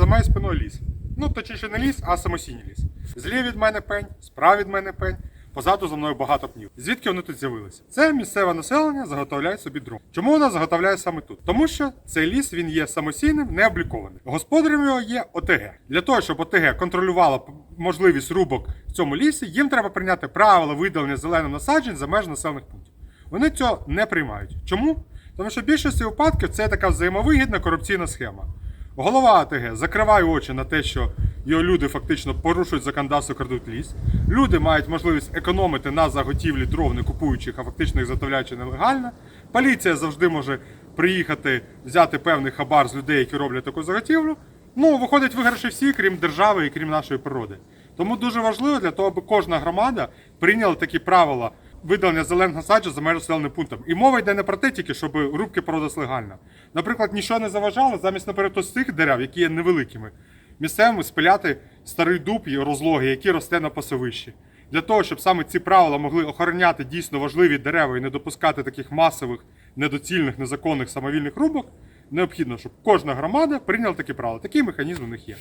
за моєю спиною ліс. Ну, точніше, не ліс, а самосійний ліс. Зліва від мене пень, справа від мене пень, позаду за мною багато пнів. Звідки вони тут з'явилися? Це місцеве населення заготовляє собі дров. Чому вона заготовляє саме тут? Тому що цей ліс він є самосійним, не облікованим. Господарем його є ОТГ. Для того, щоб ОТГ контролювала можливість рубок в цьому лісі, їм треба прийняти правила видалення зелених насаджень за меж населених пунктів. Вони цього не приймають. Чому? Тому що в більшості випадків це така взаємовигідна корупційна схема. Голова АТГ закриває очі на те, що його люди фактично порушують законодавство, крадуть ліс. Люди мають можливість економити на заготівлі дров, не купуючи їх, а фактично їх заготовляючи нелегально. Поліція завжди може приїхати, взяти певний хабар з людей, які роблять таку заготівлю. Ну, виходить, виграші всі, крім держави і крім нашої природи. Тому дуже важливо для того, аби кожна громада прийняла такі правила видалення зелених насаджень за межі населеним пунктом. І мова йде не про те тільки, щоб рубки проводились легально. Наприклад, нічого не заважало замість, наприклад, з цих дерев, які є невеликими, місцевими спиляти старий дуб і розлоги, який росте на пасовищі. Для того, щоб саме ці правила могли охороняти дійсно важливі дерева і не допускати таких масових, недоцільних, незаконних самовільних рубок, необхідно, щоб кожна громада прийняла такі правила. Такий механізм у них є.